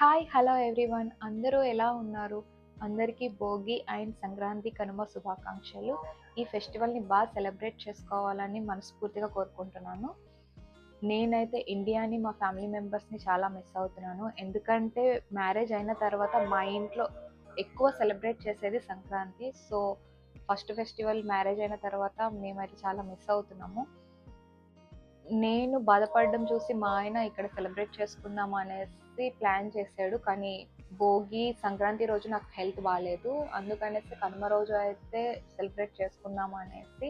Hi hello everyone. అందరూ ఎలా ఉన్నారు? అందరికీ భోగి అండ్ సంక్రాంతి కనుమ శుభాకాంక్షలు. ఈ ఫెస్టివల్ని బాగా సెలబ్రేట్ చేసుకోవాలని మనస్ఫూర్తిగా కోరుకుంటున్నాను. నేనైతే ఇండియాని మా ఫ్యామిలీ మెంబర్స్ని చాలా మిస్ అవుతున్నాను. ఎందుకంటే మ్యారేజ్ అయిన తర్వాత మా ఇంట్లో ఎక్కువ సెలబ్రేట్ చేసేది Sankranti. So first festival marriage అయిన తర్వాత మేమైతే చాలా మిస్ అవుతున్నాము. నేను బాధపడడం చూసి మా ఆయన ఇక్కడ సెలబ్రేట్ చేసుకుందాం అనేసి ప్లాన్ చేశాడు. కానీ భోగి సంక్రాంతి రోజు నాకు హెల్త్ బాగాలేదు అందుకనేసి కనుమ రోజు అయితే సెలబ్రేట్ చేసుకుందాం అనేసి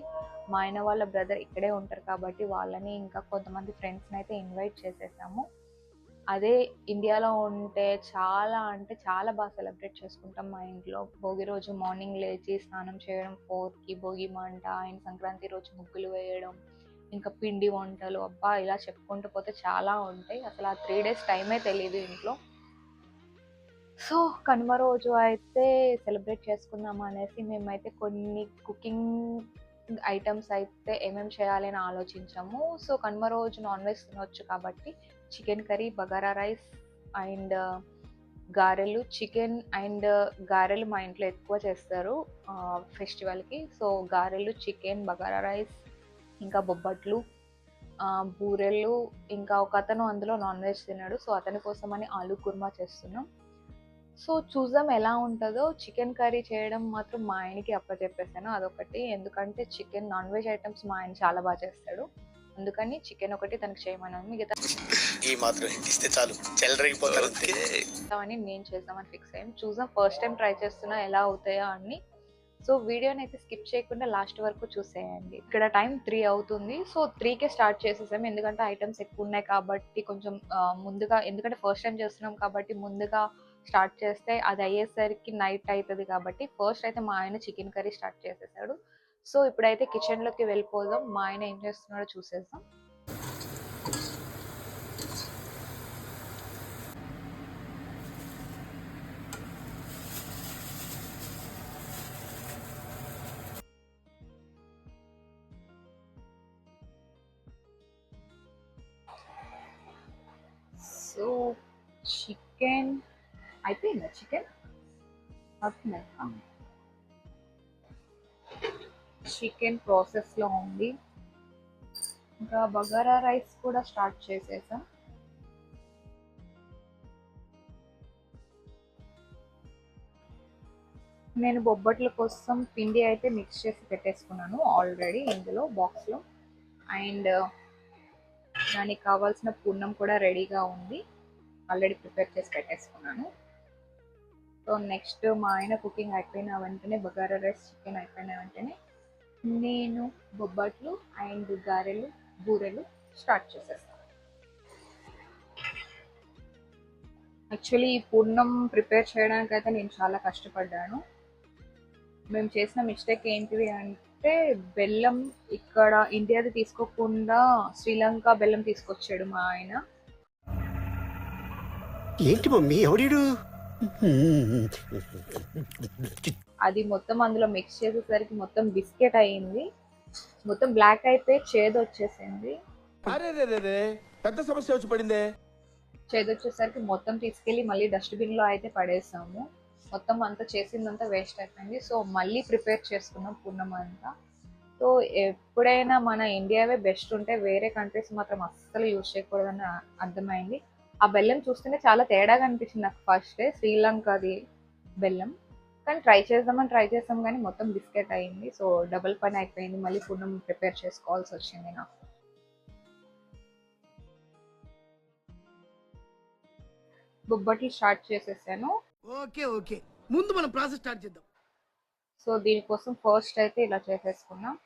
మా ఆయన వాళ్ళ బ్రదర్ ఇక్కడే ఉంటారు కాబట్టి వాళ్ళని ఇంకా కొంతమంది ఫ్రెండ్స్ని అయితే ఇన్వైట్ చేసేసాము. అదే ఇండియాలో ఉంటే చాలా అంటే చాలా బాగా సెలబ్రేట్ చేసుకుంటాం మా ఇంట్లో. భోగి రోజు మార్నింగ్ లేచి స్నానం చేయడం ఫోర్కి భోగి మంట అండ్ సంక్రాంతి రోజు ముగ్గులు వేయడం ఇంకా పిండి వంటలు అబ్బా! ఇలా చెప్పుకుంటూ పోతే చాలా ఉంటాయి. అసలు ఆ త్రీ డేస్ టైమే తెలియదు ఇంట్లో. సో కనుమ రోజు అయితే సెలబ్రేట్ చేసుకుందాం అనేసి మేమైతే కొన్ని కుకింగ్ ఐటమ్స్ అయితే ఏమేమి చేయాలి అని ఆలోచించాము. సో కనుమ రోజు నాన్ వెజ్ తినొచ్చు కాబట్టి chicken curry bagara rice and గారెలు. చికెన్ అండ్ గారెలు మా ఇంట్లో ఎక్కువ చేస్తారు ఫెస్టివల్కి సో గారెలు చికెన్ బగారా రైస్ ఇంకా బొబ్బట్లు ఆ, బూరెలు ఇంకా ఒక అతను అందులో నాన్ వెజ్ తిన్నాడు. సో అతని కోసం అని ఆలు కుర్మా చేస్తున్నాం. సో చూద్దాం ఎలా ఉంటుందో. చికెన్ కర్రీ చేయడం మాత్రం మా ఆయనకి అప్పచెప్పేసాను అదొకటి. ఎందుకంటే చికెన్ నాన్ వెజ్ ఐటమ్స్ మా ఆయన చాలా బాగా చేస్తాడు. అందుకని చికెన్ ఒకటి తనకు చేయమన్నాను. మిగతా ఈ మాత్రం ఇస్తే చాలు. చెల్లరగిపోతారు నేను చేద్దామని ఫిక్స్ అయ్యాం చూద్దాం. ఫస్ట్ టైం ట్రై చేస్తున్నా. ఎలా అవుతాయో అని సో వీడియోని అయితే స్కిప్ చేయకుండా లాస్ట్ వరకు చూసేయండి. ఇక్కడ టైం త్రీ అవుతుంది. సో త్రీకే స్టార్ట్ చేసేసాం. ఎందుకంటే ఐటమ్స్ ఎక్కువ ఉన్నాయి కాబట్టి కొంచెం ముందుగా ఎందుకంటే ఫస్ట్ టైం చేస్తున్నాం కాబట్టి ముందుగా స్టార్ట్ చేస్తే అది అయ్యేసరికి నైట్ అవుతుంది కాబట్టి ఫస్ట్ అయితే మా ఆయన చికెన్ కర్రీ స్టార్ట్ చేసేసాడు. సో ఇప్పుడైతే కిచెన్లోకి వెళ్ళిపోదాం. మా ఆయన ఏం చేస్తున్నాడో చూసేద్దాం. చికెన్ అయిపోయిందా చికెన్ అవుతుందా చికెన్ ప్రాసెస్లో ఉంది. ఇంకా బగారా రైస్ కూడా స్టార్ట్ చేసేసాం. నేను బొబ్బట్ల కోసం పిండి అయితే మిక్స్ చేసి పెట్టేసుకున్నాను ఆల్రెడీ ఇందులో బాక్స్లో అండ్ దానికి కావాల్సిన పూర్ణం కూడా రెడీగా ఉంది. ఆల్రెడీ ప్రిపేర్ చేసి పెట్టేసుకున్నాను. సో నెక్స్ట్ మా ఆయన కుకింగ్ అయిపోయిన వెంటనే బగారా రైస్ చికెన్ అయిపోయిన వెంటనే నేను బొబ్బట్లు అండ్ గారెలు బూరెలు స్టార్ట్ చేసేస్తాను యాక్చువల్లీ ఈ పూర్ణం ప్రిపేర్ చేయడానికి అయితే నేను చాలా కష్టపడ్డాను. మేము చేసిన మిస్టేక్ ఏంటిది అంటే బెల్లం ఇక్కడ ఇండియాది తీసుకోకుండా శ్రీలంక బెల్లం తీసుకొచ్చాడు మా ఆయన. ఏంటి మమ్మీ ఎవడీడు అది మొత్తం అందులో మిక్స్ చేసేసరికి మొత్తం బిస్కెట్ అయ్యింది. మొత్తం బ్లాక్ అయిపోయి చేదు వచ్చేసింది. పెద్ద సమస్య వచ్చి పడిందే. చేదు వచ్చేసరికి మొత్తం తీసుకెళ్ళి మళ్ళీ డస్ట్బిన్లో అయితే పడేసాము. మొత్తం అంతా చేసిందంతా వేస్ట్ అయిపోయింది. సో మళ్ళీ ప్రిపేర్ చేసుకున్నాం పూర్ణం అంతా. సో ఎప్పుడైనా మన ఇండియావే బెస్ట్ ఉంటే వేరే కంట్రీస్ మాత్రం అస్సలు యూజ్ చేయకూడదని అర్థమైంది. ఆ బెల్లం చూస్తేనే చాలా తేడాగా అనిపించింది నాకు ఫస్ట్ శ్రీలంకది బెల్లం. కానీ ట్రై చేద్దామని ట్రై చేస్తాం కానీ మొత్తం బిస్కెట్ అయింది. సో డబుల్ పని అయిపోయింది. మళ్ళీ పూర్ణం ప్రిపేర్ చేసుకోవాల్సి వచ్చింది నాకు. బొబ్బట్లు స్టార్ట్ చేసేసాను. Okay okay. ముందు మనం ప్రాసెస్ స్టార్ట్ చేద్దాం. సో దీనికోసం ఫస్ట్ అయితే ఇలా చేసేసుకున్నాం.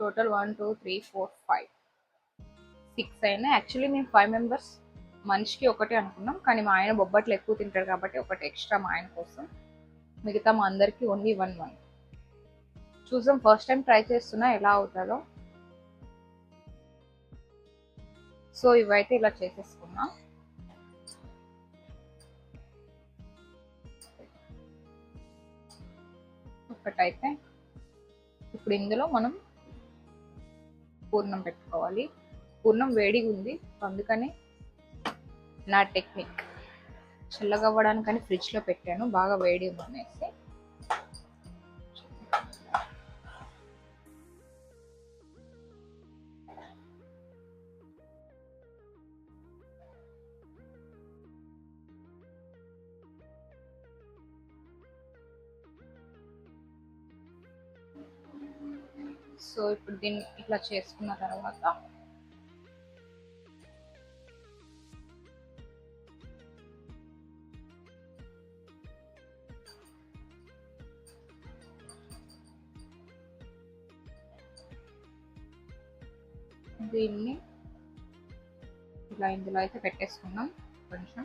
Total one two three four five fix అయినా యాక్చువల్లీ మేము ఫైవ్ మెంబర్స్ మనిషికి ఒకటే అనుకున్నాం కానీ మా ఆయన బొబ్బట్లు ఎక్కువ తింటారు కాబట్టి ఒకటి ఎక్స్ట్రా మా ఆయన కోసం. మిగతా మా అందరికీ ఓన్లీ వన్ వన్ చూసాం ఫస్ట్ టైం ట్రై చేస్తున్నా ఎలా అవుతుందో. సో ఇవైతే ఇలా చేసేసుకున్నా. ఒకటైతే ఇప్పుడు ఇందులో మనం పూర్ణం పెట్టుకోవాలి. పూర్ణం వేడిగా ఉంది. అందుకని నా టెక్నిక్. చల్లగా అవ్వడానికని ఫ్రిడ్జ్లో పెట్టాను. బాగా వేడి అనేసి సో ఇప్పుడు దీన్ని ఇట్లా చేసుకున్న తర్వాత దీన్ని ఇలా ఇందులో అయితే పెట్టేసుకున్నాం కొంచెం.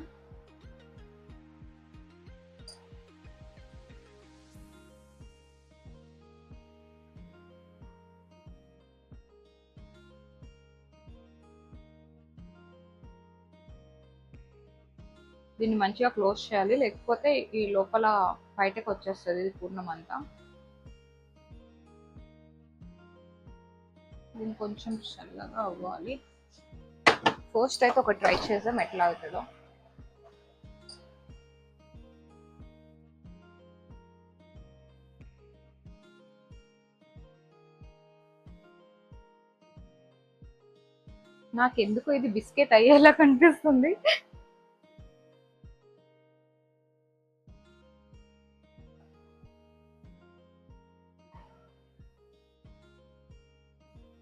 దీన్ని మంచిగా క్లోజ్ చేయాలి. లేకపోతే ఈ లోపల బయటకు వచ్చేస్తుంది ఇది పూర్ణం అంతా దీన్ని కొంచెం చల్లగా అవ్వాలి. ఫస్ట్ అయితే ఒక ట్రై చేద్దాం. ఎట్లా అవుతుందో. నాకు ఎందుకు ఇది బిస్కెట్ అయ్యేలా కనిపిస్తుంది.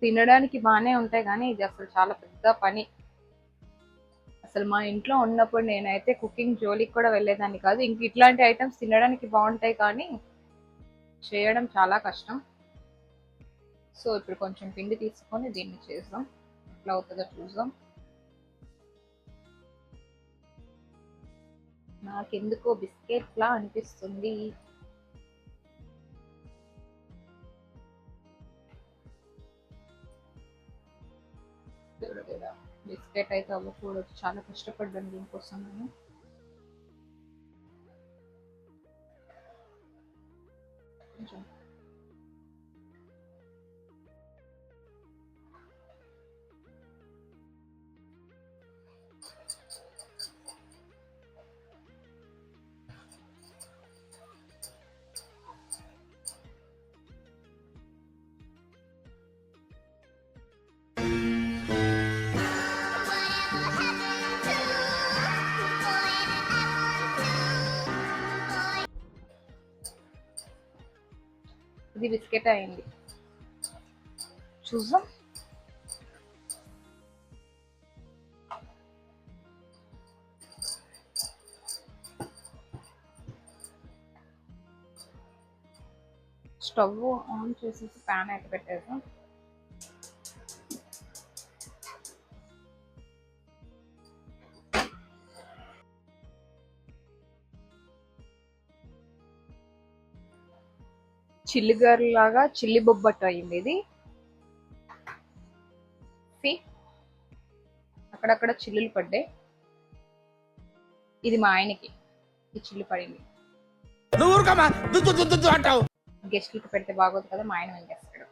తినడానికి బాగానే ఉంటాయి కానీ ఇది అసలు చాలా పెద్ద పని. అసలు మా ఇంట్లో ఉన్నప్పుడు నేనైతే కుకింగ్ జోలికి కూడా వెళ్ళేదాన్ని కాదు. ఇంక ఇట్లాంటి ఐటమ్స్ తినడానికి బాగుంటాయి కానీ చేయడం చాలా కష్టం. సో ఇప్పుడు కొంచెం పిండి తీసుకొని దీన్ని చేద్దాం. ఎట్లా అవుతుందో చూద్దాం. నాకెందుకో బిస్కెట్ లా అనిపిస్తుంది. బిస్కెట్ అయితే అవ్వకూడదు చాలా కష్టపడ్డాను దీనికోసం నేను. కొంచెం ఇది బిస్కెట్ అయింది. చూద్దాం. స్టవ్ ఆన్ చేసేసి ప్యాన్ అయితే పెట్టేసాం చిల్లి గారు లాగా చిల్లి బొబ్బట్టు అయింది ఇది? అక్కడక్కడ చిల్లులు పడ్డాయి. ఇది మా ఆయనకి. ఈ చిల్లు పడింది. గెస్ట్లకి పెడితే బాగోదు కదా మా ఆయన ఏం చేస్తాడు.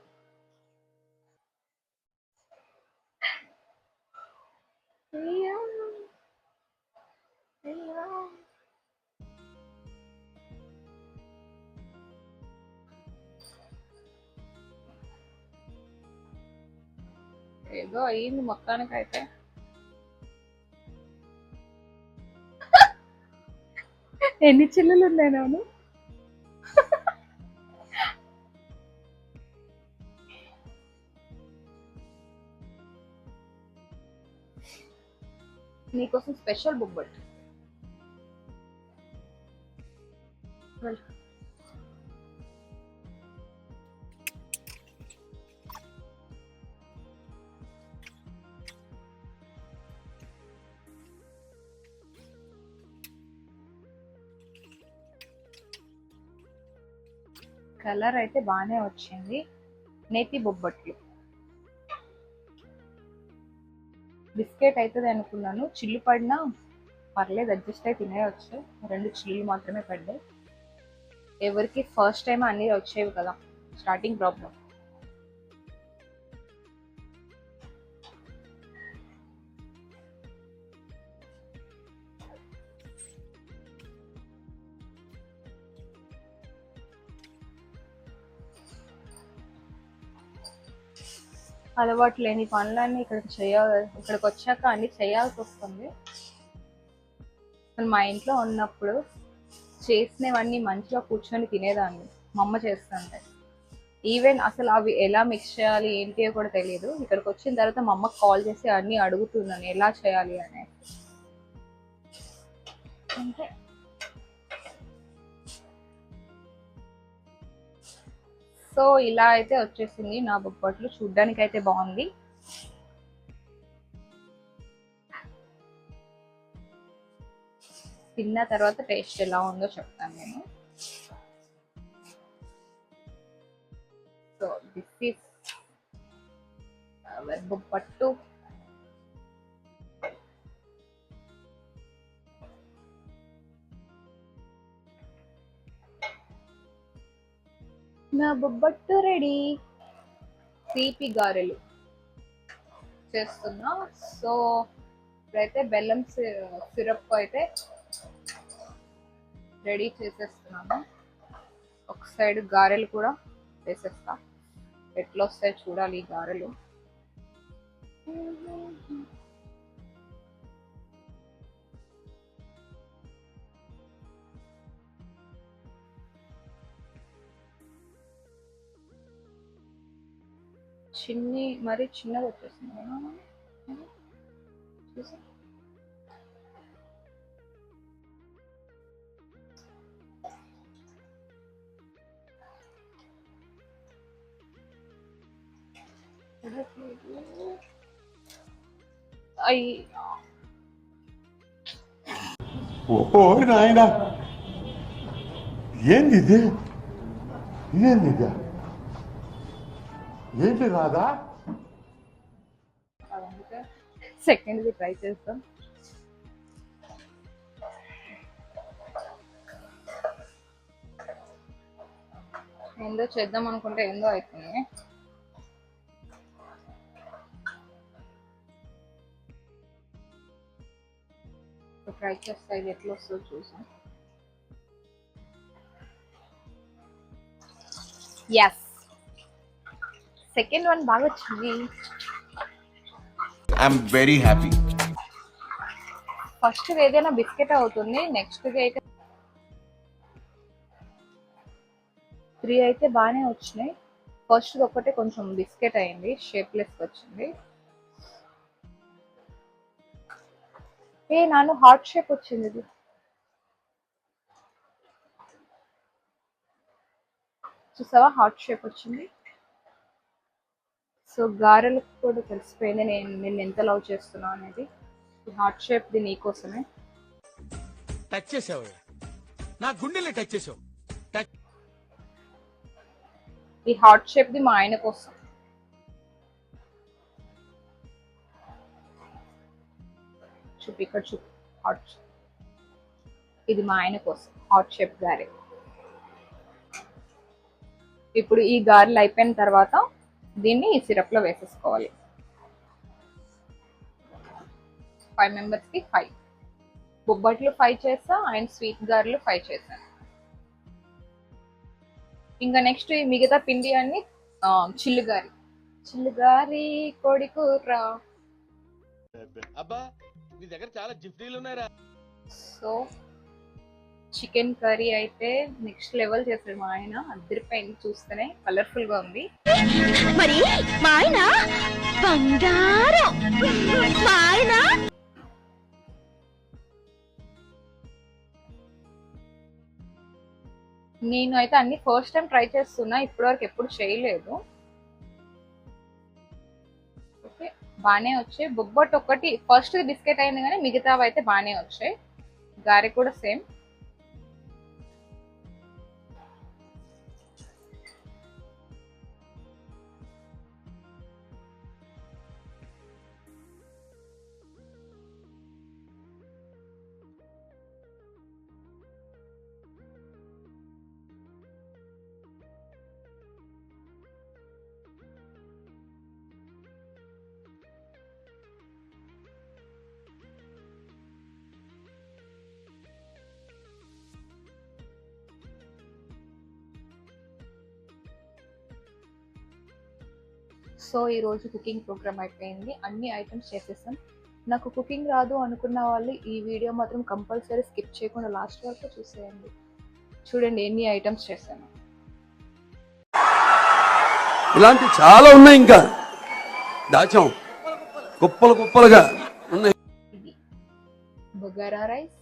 ఏదో అయ్యింది మొత్తానికి అయితే ఎన్ని చిల్లులు ఉన్నాయి నేను? నీకోసం స్పెషల్ బొబ్బట్ కలర్ అయితే బాగానే వచ్చింది. నేతి బొబ్బట్లు. బిస్కెట్ అవుతుంది అనుకున్నాను. చిల్లు పడినా పర్లేదు అడ్జస్ట్ అయి తినేయచ్చు. రెండు చిల్లులు మాత్రమే పడ్డాయి. ఎవరికి ఫస్ట్ టైం అన్నీ వచ్చేవి కదా. స్టార్టింగ్ ప్రాబ్లం అలవాటు లేని పనులన్నీ ఇక్కడ చేయాలి. ఇక్కడికి వచ్చాక అన్ని చేయాల్సి వస్తుంది. అసలు మా ఇంట్లో ఉన్నప్పుడు చేసినవన్నీ మంచిగా కూర్చొని తినేదాన్ని. మా అమ్మ చేస్తుంటే. ఈవెన్ అసలు అవి ఎలా మిక్స్ చేయాలి ఏంటి కూడా తెలియదు ఇక్కడికి వచ్చిన తర్వాత మా అమ్మకి కాల్ చేసి అన్ని అడుగుతున్నాను ఎలా చేయాలి అని అంటే సో ఇలా అయితే వచ్చేసింది నా బొబ్బట్లు చూడ్డానికి అయితే బాగుంది. తిన్న తర్వాత టేస్ట్ ఎలా ఉందో చెప్తాను నేను. సో దిస్ ఈస్ బొబ్బట్టు నా బొబ్బట్టు రెడీ. తీపి గారెలు చేస్తున్నా. సో ఇప్పుడైతే బెల్లం సిరప్ అయితే రెడీ చేసేస్తున్నాను. ఒక సైడ్ గారెలు కూడా వేసేస్తా. ఎట్లా వస్తాయి చూడాలి ఈ గారెలు. చిన్ని మరి చిన్నగా వచ్చేసింది కదా? చూసా అయ్యి ఓ నాయన ఏంది ఇది ఇదేంది ఇది ఏంటి రాదా సెకండ్ ట్రై చేస్తాం ఏందో చేద్దాం అనుకుంటే ఏందో అవుతుంది ట్రై చేస్తా ఇది ఎట్లా వస్తుందో చూసాం ఎస్ సెకండ్ వన్ బాగా వచ్చింది. ఐఎమ్ వెరీ హ్యాపీ ఫస్ట్ ఏదైనా బిస్కెట్ అవుతుంది నెక్స్ట్ అయితే త్రీ అయితే బాగానే వచ్చినాయి. ఫస్ట్ ఒకటే కొంచెం బిస్కెట్ అయింది షేప్లెస్ వచ్చింది. ఏ నాను హార్ట్ షేప్ వచ్చింది ఇది. చూసావా? హార్ట్ షేప్ వచ్చింది. సో గారెలకు కూడా తెలిసిపోయింది. నేను నిన్ను ఎంత లవ్ చేస్తున్నా అనేది. ఈ హార్ట్ షేప్ ది నీకోసమే టచ్ చేసావు నా గుండెల్ని టచ్ చేసావు. ఈ హార్ట్ షేప్ ది మా ఆయన కోసం. చూపి ఇక్కడ చూపి. హాట్ ఇది మా ఆయన కోసం. హాట్ షేప్ గారె. ఇప్పుడు ఈ గారెలు అయిపోయిన తర్వాత దీన్ని ఈ సిరప్లో వేసేసుకోవాలి. ఫైవ్ మెంబర్స్కి ఫైవ్ బొబ్బట్లు ఫైవ్ చేసా అండ్ స్వీట్ గారెలు ఫైవ్ చేశాను ఇంకా నెక్స్ట్ ఈ మిగతా పిండి అన్ని చిల్లుగారి. చిల్లుగారి కోడి కూర. అబ్బా నీ దగ్గర చాలా జిఫ్టీలు ఉన్నాయరా. సో చికెన్ కర్రీ అయితే నెక్స్ట్ లెవెల్ చేశాడు మా ఆయన. అద్దరిపోయింది చూస్తేనే కలర్ఫుల్గా ఉంది. మరి మా ఆయన బంగారం. మా ఆయన నేను అయితే అన్ని ఫస్ట్ టైం ట్రై చేస్తున్నా ఇప్పటివరకు ఎప్పుడు చేయలేదు. ఓకే బాగానే వచ్చాయి. బొబ్బట్ ఒకటి ఫస్ట్ బిస్కెట్ అయింది కానీ మిగతావి అయితే బాగానే వచ్చాయి. గారె కూడా సేమ్ సో ఈరోజు కుకింగ్ ప్రోగ్రామ్ అయిపోయింది. అన్ని ఐటమ్స్ చేసేసాం. నాకు కుకింగ్ రాదు అనుకున్న వాళ్ళు ఈ వీడియో మాత్రం కంపల్సరీ స్కిప్ చేయకుండా లాస్ట్ వరకు చూసేయండి. చూడండి ఎన్ని ఐటమ్స్ చేశాను. ఇలాంటి చాలా ఉన్నాయి ఇంకా. దాచాం. కుప్పలు కుప్పలుగా ఉన్నాయి. ఇది బగారా రైస్.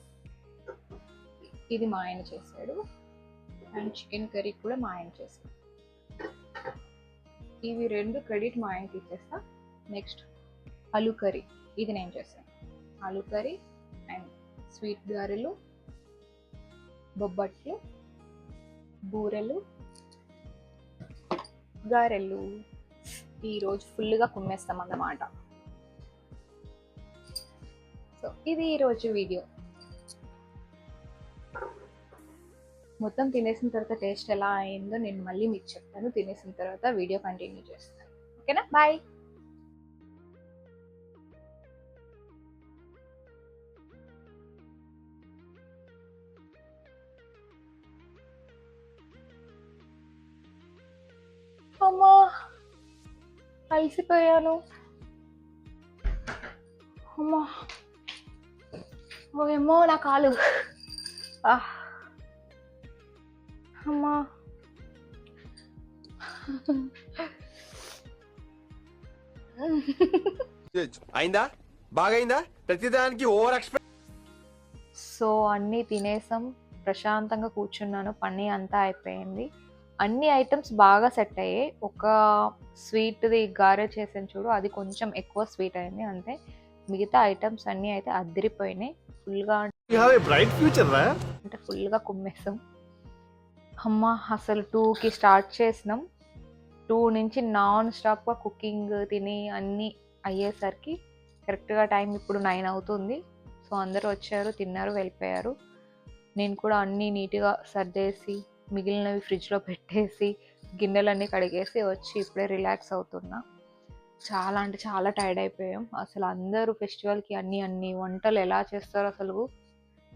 ఇది మా ఆయన చేశాడు. అండ్ చికెన్ కర్రీ కూడా మా ఆయన చేశాడు. ఇవి రెండు క్రెడిట్ మా ఆయనకి ఇచ్చేస్తా. నెక్స్ట్ ఆలు కర్రీ. ఇది నేను చేశాను ఆలు కర్రీ అండ్ స్వీట్ గారెలు బొబ్బట్లు బూరెలు గారెలు. ఈరోజు ఫుల్గా కుమ్మేస్తాం అన్నమాట సో ఇది ఈరోజు వీడియో. మొత్తం తినేసిన తర్వాత టేస్ట్ ఎలా అయిందో నేను మళ్ళీ మీకు చెప్తాను. తినేసిన తర్వాత వీడియో కంటిన్యూ చేస్తాను. ఓకేనా? బాయ్ అమ్మా అలసిపోయాను. అమ్మా ఓయేమో నా కాలు. ఆహ్. అమ్మా. అయిందా? బాగైందా? ప్రతిదానికి ఓవర్ ఎక్స్పెక్ట్ సో అన్నీ తినేసాం. ప్రశాంతంగా కూర్చున్నాను. పని అంతా అయిపోయింది. అన్ని ఐటమ్స్ బాగా సెట్ అయ్యాయి. ఒక స్వీట్ది గారె చేసాను చూడు. అది కొంచెం ఎక్కువ స్వీట్ అయింది. అంతే. మిగతా ఐటమ్స్ అన్నీ అయితే అద్దరిపోయినాయి ఫుల్గా బ్రైట్ ఫ్యూచర్ రా అంటే ఫుల్గా కుమ్మేసాం. అమ్మ అసలు టూకి స్టార్ట్ చేసినాం. టూ నుంచి నాన్ స్టాప్గా కుకింగ్ తిని అన్నీ అయ్యేసరికి కరెక్ట్గా టైం ఇప్పుడు నైన్ అవుతుంది. సో అందరూ వచ్చారు తిన్నారు వెళ్ళిపోయారు. నేను కూడా అన్నీ నీట్గా సర్దేసి మిగిలినవి ఫ్రిడ్జ్లో పెట్టేసి గిన్నెలన్నీ కడిగేసి వచ్చి ఇప్పుడే రిలాక్స్ అవుతున్నా. చాలా అంటే చాలా టైర్డ్ అయిపోయాం. అసలు అందరూ ఫెస్టివల్కి అన్ని అన్ని వంటలు ఎలా చేస్తారో అసలు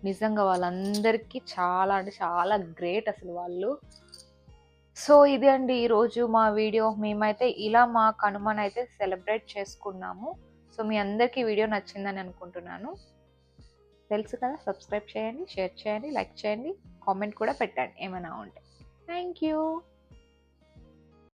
నిజంగా వాళ్ళందరికీ చాలా అంటే చాలా గ్రేట్ అసలు వాళ్ళు. సో ఇది అండి ఈరోజు మా వీడియో. మేమైతే ఇలా మా కనుమను అయితే సెలబ్రేట్ చేసుకున్నాము. సో మీ అందరికీ వీడియో నచ్చిందని అనుకుంటున్నాను. తెలుసు కదా సబ్స్క్రైబ్ చేయండి షేర్ చేయండి లైక్ చేయండి కామెంట్ కూడా పెట్టండి ఏమైనా ఉంటే. Thank you.